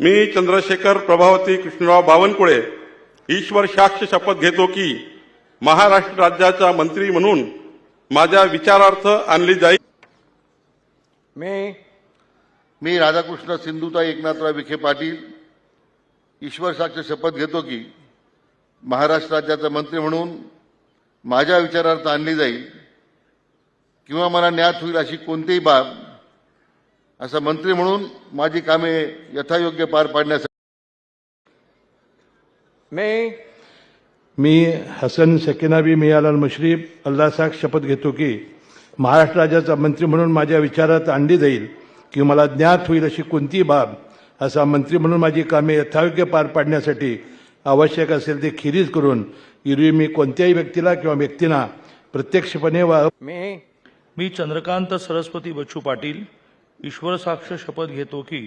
मी चंद्रशेखर प्रभावती कृष्णराव बावनकुळे ईश्वर साक्ष शपथ घेतो की महाराष्ट्र राज्याचा मंत्री म्हणून माझ्या विचारार्थ आणली जाईल. मी मी राधाकृष्ण सिंधुताई एकनाथराव विखे पाटील ईश्वर साक्ष शपथ घेतो की महाराष्ट्र राज्याचा मंत्री म्हणून माझ्या विचारार्थ आणली जाईल. किंवा मला न्यात होईल अशी कोणतीही बाब असा मंत्री म्हणून माझी कामे यथायोग्य पार पाडण्यासाठी मी मी हसन सकिनाबी मियालाल मुश्रीफ अल्लासाक शपथ घेतो की महाराष्ट्र राज्याचा मंत्री म्हणून माझ्या विचारात आणली जाईल किंवा मला ज्ञात होईल अशी कोणतीही बाब असा मंत्री म्हणून माझी कामे यथायोग्य पार पाडण्यासाठी आवश्यक असेल ते खिरीज करून एरवी मी कोणत्याही व्यक्तीला किंवा व्यक्तींना प्रत्यक्षपणे वा मी मी चंद्रकांत सरस्वती बच्चू पाटील ईश्वर साक्ष शपथ घेतो की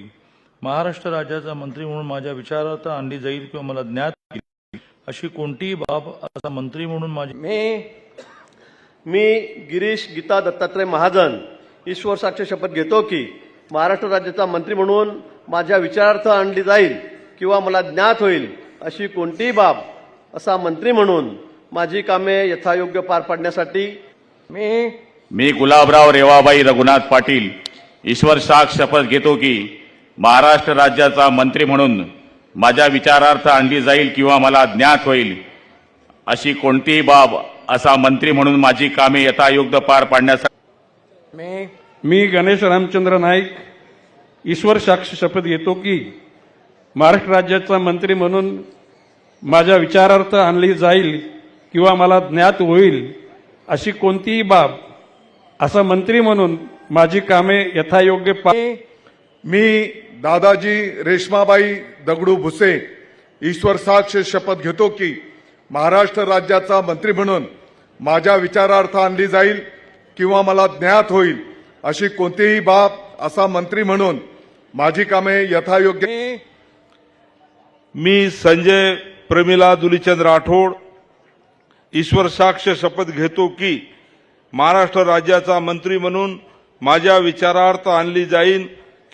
महाराष्ट्र राज्याचा मंत्री म्हणून माझ्या विचारार्थ आणली जाईल किंवा मला ज्ञात होईल अशी कोणतीही बाब असा मंत्री म्हणून माझी मी मी गिरीश गीता दत्तात्रय महाजन ईश्वर साक्ष शपथ घेतो की महाराष्ट्र राज्याचा मंत्री म्हणून माझ्या विचारार्थ आणली जाईल किंवा मला ज्ञात होईल अशी कोणतीही बाब असा मंत्री म्हणून माझी कामे यथायोग्य पार पाडण्यासाठी मी मी गुलाबराव रेवाबाई रघुनाथ पाटील ईश्वर साक्ष शपथ घेतो की महाराष्ट्र राज्याचा मंत्री म्हणून माझ्या विचारार्थ आणली जाईल किंवा मला ज्ञात होईल अशी कोणतीही बाब असा मंत्री म्हणून माझी कामे यथायोग्य पार पाडण्यासाठी मी मी गणेश रामचंद्र नाईक ईश्वर साक्ष शपथ घेतो की महाराष्ट्र राज्याचा मंत्री म्हणून माझ्या विचारार्थ आणली जाईल किंवा मला ज्ञात होईल अशी कोणतीही बाब असा मंत्री म्हणून माझी कामे यथायोग्य पा मी दादाजी रेश्माबाई दगडू भुसे ईश्वर साक्ष शपथ घेतो की महाराष्ट्र राज्याचा मंत्री म्हणून माझ्या विचारार्थ आणली जाईल किंवा मला ज्ञात होईल अशी कोणतीही बाब असा मंत्री म्हणून माझी कामे यथायोग्य मी मी संजय प्रमिला दुलीचंद राठोड ईश्वर साक्ष शपथ घेतो की महाराष्ट्र राज्याचा मंत्री म्हणून माझ्या विचारार्थ आणली जाईल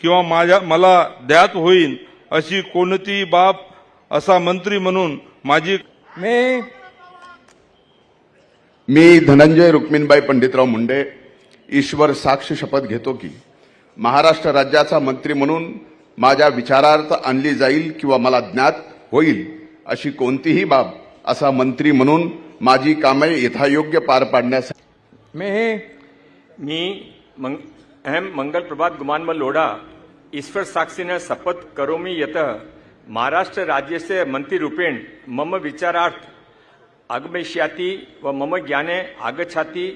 किंवा माझ्या मला ज्ञात होईल अशी कोणतीही बाब असा मंत्री म्हणून माझी मी मी धनंजय रुक्मिणबाई पंडितराव मुंडे ईश्वर साक्ष शपथ घेतो की महाराष्ट्र राज्याचा मंत्री म्हणून माझ्या विचारार्थ आणली जाईल किंवा मला ज्ञात होईल अशी कोणतीही बाब असा मंत्री म्हणून माझी कामे यथायोग्य पार पाडण्यासाठी मी मी मंग अहम मंगल प्रभात गुमानमल लोढ़ा। ईश्वर साक्षिण शपथ करोमि यत। महाराष्ट्र राज्य से मंत्री रूपेण मम विचारार्थ। अगमिष्याति व मम ज्ञाने आगच्छाति।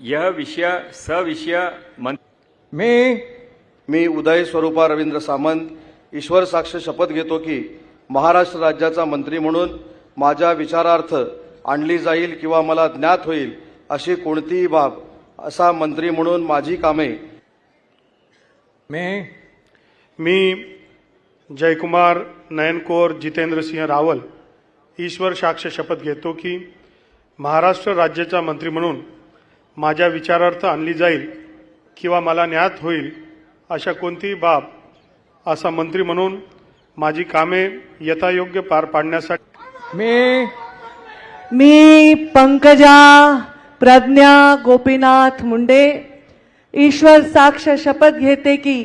यह विषय स विषय मं मी मी उदय स्वरूपा रवींद्र सामंत। ईश्वर साक्ष शपथ घेतो की महाराष्ट्र राज्याचा मंत्री म्हणून माझ्या विचारार्थ आणली जाईल किंवा मला ज्ञात होईल अशी कोणतीही बाब असा मंत्री म्हणून माझी कामे. मी मी जयकुमार नयनकोर जितेंद्र सिंह रावल ईश्वर साक्ष शपथ घेतो की महाराष्ट्र राज्याचा मंत्री म्हणून माझ्या विचारार्थ आणली जाईल किंवा मला ज्ञात होईल अशा कोणतीही बाब असा मंत्री म्हणून माझी कामे यथायोग्य पार पाडण्यासाठी मी मी पंकजा प्रज्ञा गोपीनाथ मुंडे ईश्वर साक्ष शपथ घेते की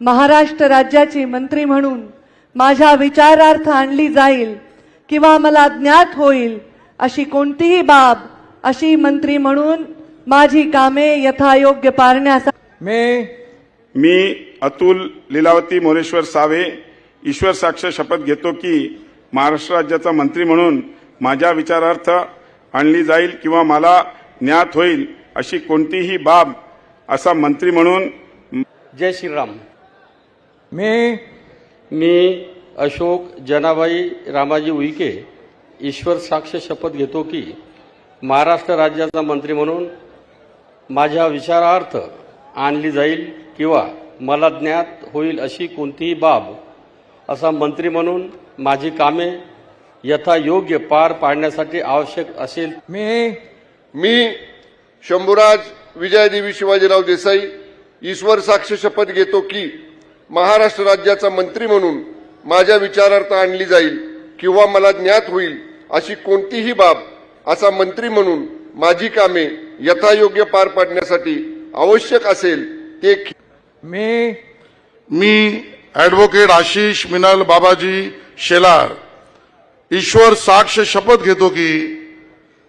महाराष्ट्र राज्याची मंत्री म्हणून माझ्या विचारार्थ आणली जाईल किंवा मला ज्ञात होईल अशी कोणतीही बाब अशी मंत्री म्हणून माझी कामे यथायोग्य पारण्यासाठी मी मी अतुल लीलावती मोरेश्वर सावे ईश्वर साक्ष शपथ घेतो की महाराष्ट्र राज्याचा मंत्री म्हणून माझ्या विचारार्थ आणली जाईल किंवा मला ज्ञात होईल अशी कोणतीही बाब असा मंत्री म्हणून जय श्रीराम. मी मी अशोक जनाबाई रामाजी उईके ईश्वर साक्ष शपथ घेतो की महाराष्ट्र राज्याचा मंत्री म्हणून माझ्या विचारार्थ आणली जाईल किंवा मला ज्ञात होईल अशी कोणतीही बाब असा मंत्री म्हणून माझी कामे यथायोग्य पार पाडण्यासाठी आवश्यक असेल. मी मी शंभूराज विजयदेवी शिवाजीराव देसाई ईश्वर साक्ष शपथ घेतो की महाराष्ट्र राज्याचा मंत्री म्हणून माझ्या विचारार्थ आणली जाईल किंवा मला ज्ञात होईल अशी कोणतीही बाब असा मंत्री म्हणून माझी कामे यथायोग्य पार पाडण्यासाठी आवश्यक असेल ते मी मी ॲडव्होकेट आशिष मिनल बाबाजी शेलार ईश्वर साक्ष शपथ घेतो की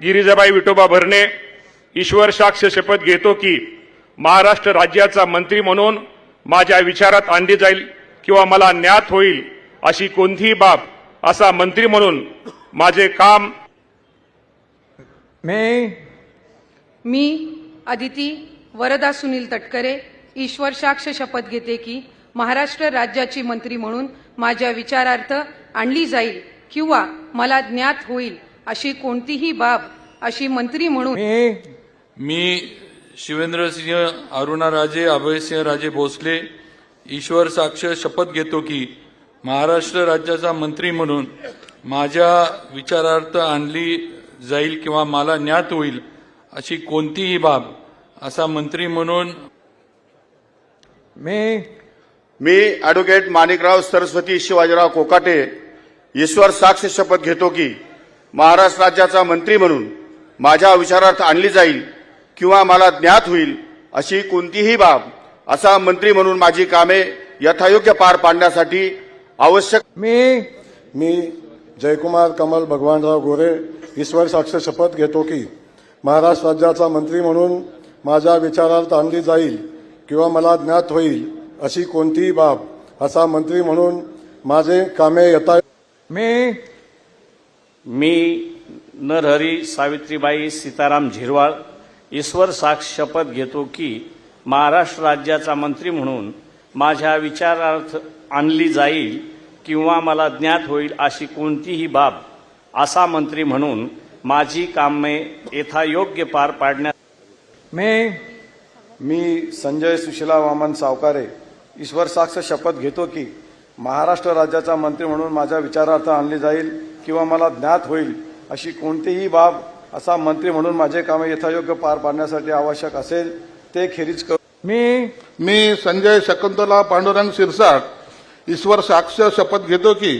गिरिजाबाई विठोबा भरणे ईश्वर साक्ष शपथ घेतो की महाराष्ट्र राज्याचा मंत्री म्हणून माझ्या विचारात आणली जाईल किंवा मला ज्ञात होईल अशी कोणतीही बाब असा मंत्री म्हणून माझे काम मी मी अदिती वरदा सुनील तटकरे ईश्वर साक्ष शपथ घेते की महाराष्ट्र राज्याची मंत्री म्हणून माझ्या विचारार्थ आणली जाईल किंवा मला ज्ञात होईल अशी कोणतीही बाब अशी मंत्री म्हणून मी मी शिवेंद्रसिंह अरुणाराजे अभयसिंह राजे भोसले ईश्वर साक्ष शपथ घेतो की महाराष्ट्र राज्याचा मंत्री म्हणून माझ्या विचारार्थ आणली जाईल किंवा मला ज्ञात होईल अशी कोणतीही बाब असा मंत्री म्हणून मी मी ॲडव्होकेट माणिकराव सरस्वती शिवाजीराव कोकाटे ईश्वर साक्ष शपथ घेतो की महाराष्ट्र राज्याचा मंत्री म्हणून माझ्या विचारार्थ आणली जाईल किंवा मला ज्ञात होईल अशी कोणतीही बाब असा मंत्री म्हणून माझी कामे यथायोग्य पार पाडण्यासाठी आवश्यक मी मी जयकुमार कमल भगवानराव गोरे ईश्वर साक्ष शपथ घेतो की महाराष्ट्र राज्याचा मंत्री म्हणून माझ्या विचारार्थ आणली जाईल किंवा मला ज्ञात होईल अशी कोणतीही बाब असा मंत्री म्हणून माझे कामे यथा मी मी नरहरी सावित्रीबाई सीताराम झिरवाळ ईश्वर साक्ष शपथ घेतो की महाराष्ट्र राज्याचा मंत्री म्हणून माझ्या विचारार्थ आणली जाईल किंवा मला ज्ञात होईल अशी कोणतीही बाब असा मंत्री म्हणून माझी कामे यथायोग्य पार पाडण्यात मी. मी संजय सुशिला वामन सावकारे ईश्वर साक्ष शपथ घेतो की महाराष्ट्र राज्याचा मंत्री म्हणून माझ्या विचारार्थ आणली जाईल किंवा मला ज्ञात होईल अशी कोणतीही बाब असा मंत्री म्हणून माझे कामे यथायोग्य पार पाडण्यासाठी आवश्यक असेल ते खेरीज करू. मी मी संजय शकुंतला पांडुरंग शिरसाट ईश्वर साक्ष शपथ घेतो की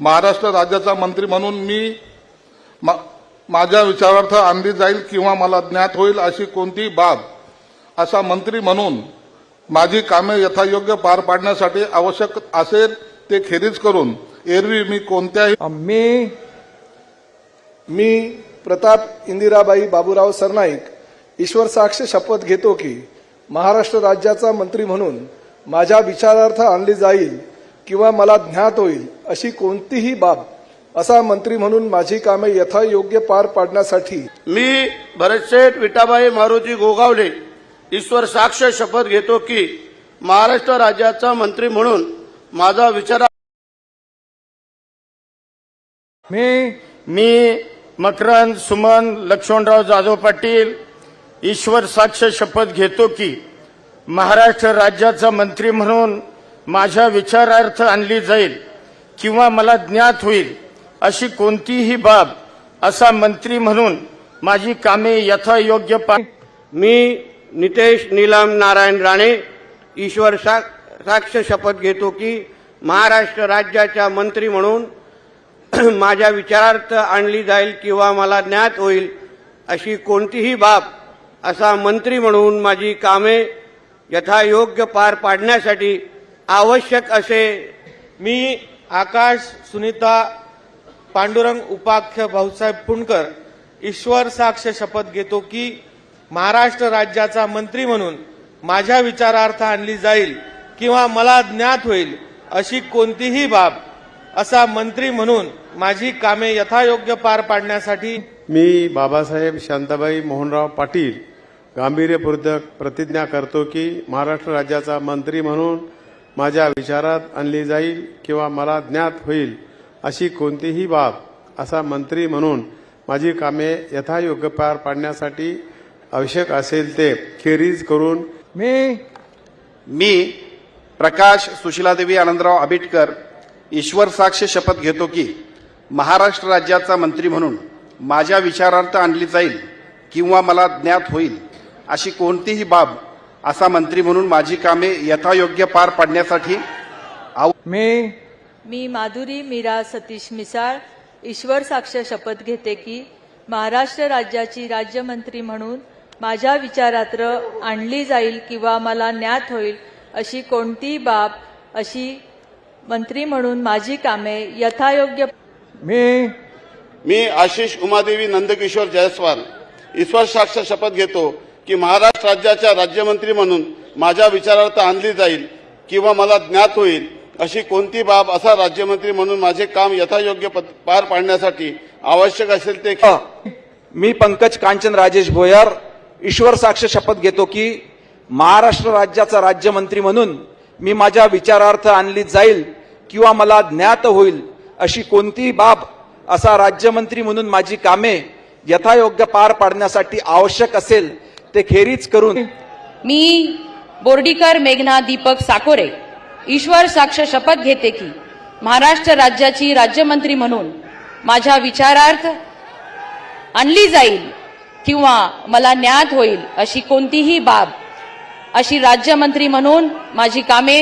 महाराष्ट्र राज्याचा मंत्री म्हणून मी मा- माझ्या विचारार्थ आणली जाईल किंवा मला ज्ञात होईल अशी कोणतीही बाब असा मंत्री म्हणून माझी कामे यथायोग्य पार पाडण्यासाठी आवश्यक असेल ते खेरीज करून एरवी मी कोणत्याही मी मी प्रताप इंदिराबाई बाबूराव सरनाईक ईश्वर साक्ष शपथ घेतो की महाराष्ट्र राज्याचा मंत्री म्हणून माझ्या विचारार्थ आणली जाईल किंवा मला ज्ञात होईल अशी कोणतीही बाब असा मंत्री म्हणून माझी कामे यथायोग्य पार पाडण्यासाठी मी भरतशेठ विटाबाई मारुती गोगावले ईश्वर साक्ष शपथ घेतो की महाराष्ट्र राज्याचा मंत्री म्हणून माझा विचार मी मी मकरंद सुमन लक्ष्मणराव जाधव पाटील ईश्वर साक्ष शपथ घेतो की महाराष्ट्र राज्याचा मंत्री म्हणून माझ्या विचारार्थ आणली जाईल किंवा मला ज्ञात होईल अशी कोणतीही बाब असा मंत्री म्हणून माझी कामे यथायोग्य पा मी नितेश नीलम नारायण राणे ईश्वर साक्ष शपथ घेतो की महाराष्ट्र राज्याच्या मंत्री म्हणून माझ्या विचारार्थ आणली जाईल किंवा मला ज्ञात होईल अशी कोणतीही बाब असा मंत्री म्हणून माझी कामे यथायोग्य पार पाडण्यासाठी आवश्यक असे मी आकाश सुनीता पांडुरंग उपाख्य भाऊसाहेब पुणकर ईश्वर साक्ष शपथ घेतो की महाराष्ट्र राज्याचा मंत्री म्हणून माझ्या विचारार्थ आणली जाईल किंवा मला ज्ञात होईल अशी कोणतीही बाब असा मंत्री म्हणून माझी कामे यथायोग्य पार पाडण्यासाठी मी बाबासाहेब शांताबाई मोहनराव पाटील गांभीर्यपूर्वक प्रतिज्ञा करतो की महाराष्ट्र राज्याचा मंत्री म्हणून माझ्या विचारात आणली जाईल किंवा मला ज्ञात होईल अशी कोणतीही बाब असा मंत्री म्हणून माझी कामे यथायोग्य पार पाडण्यासाठी आवश्यक असेल ते खेरीज करून मी मी प्रकाश सुशीलादेवी आनंदराव आबिटकर ईश्वर साक्ष शपथ घेतो की महाराष्ट्र राज्याचा मंत्री म्हणून माझ्या विचारार्थ आणली जाईल किंवा मला ज्ञात होईल अशी कोणतीही बाब असा मंत्री म्हणून माझी कामे यथायोग्य पार पाडण्यासाठी मी मी माधुरी मीरा सतीश मिसाळ ईश्वर साक्ष शपथ घेते की महाराष्ट्र राज्याची राज्यमंत्री म्हणून माझ्या विचारात्र आणली जाईल किंवा मला ज्ञात होईल अशी कोणतीही बाब अशी मंत्री म्हणून माझी कामे यथायोग्य मी मी आशिष उमादेवी नंदकिशोर जयस्वाल ईश्वर साक्ष शपथ घेतो की महाराष्ट्र राज्याच्या राज्यमंत्री म्हणून माझ्या विचारार्थ आणली जाईल किंवा मला ज्ञात होईल अशी कोणती बाब असा राज्यमंत्री म्हणून माझे काम यथायोग्य पद- पार पाडण्यासाठी आवश्यक असेल ते मी पंकज कांचन राजेश भोयर ईश्वर साक्ष शपथ घेतो की महाराष्ट्र राज्याचा राज्यमंत्री म्हणून मी माझ्या विचारार्थ आणली जाईल किंवा मला ज्ञात होईल अशी कोणतीही बाब असा राज्यमंत्री म्हणून माझी कामे यथायोग्य पार पाडण्यासाठी आवश्यक असेल ते खेरीज करून मी बोर्डीकर मेघना दीपक साकोरे ईश्वर साक्ष शपथ घेते की महाराष्ट्र राज्याची राज्यमंत्री म्हणून माझ्या विचारार्थ आणली जाईल किंवा मला ज्ञात होईल अशी कोणतीही बाब अशी राज्यमंत्री म्हणून माझी कामे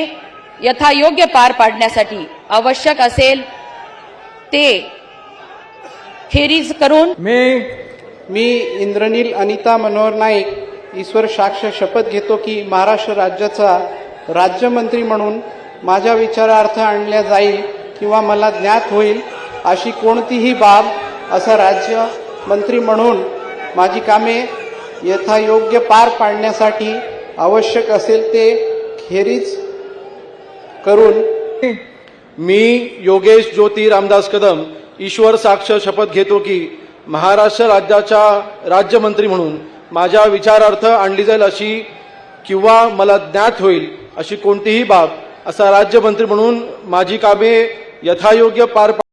यथायोग्य पार पाडण्यासाठी आवश्यक असेल ते खेरीज करून मी मी इंद्रनील अनिता मनोहर नाईक ईश्वर साक्ष शपथ घेतो की महाराष्ट्र राज्याचा राज्यमंत्री म्हणून माझ्या विचारार्थ आणल्या जाईल किंवा मला ज्ञात होईल अशी कोणतीही बाब असा राज्य मंत्री म्हणून माझी कामे यथायोग्य पार पाडण्यासाठी आवश्यक असेल ते खेरीज करून मी योगेश ज्योती रामदास कदम ईश्वर साक्ष शपथ घेतो की महाराष्ट्र राज्याच्या राज्यमंत्री म्हणून माझ्या विचारार्थ आणली जाईल अशी किंवा मला ज्ञात होईल अशी कोणतीही बाब असा राज्यमंत्री म्हणून माझी कामे यथायोग्य पार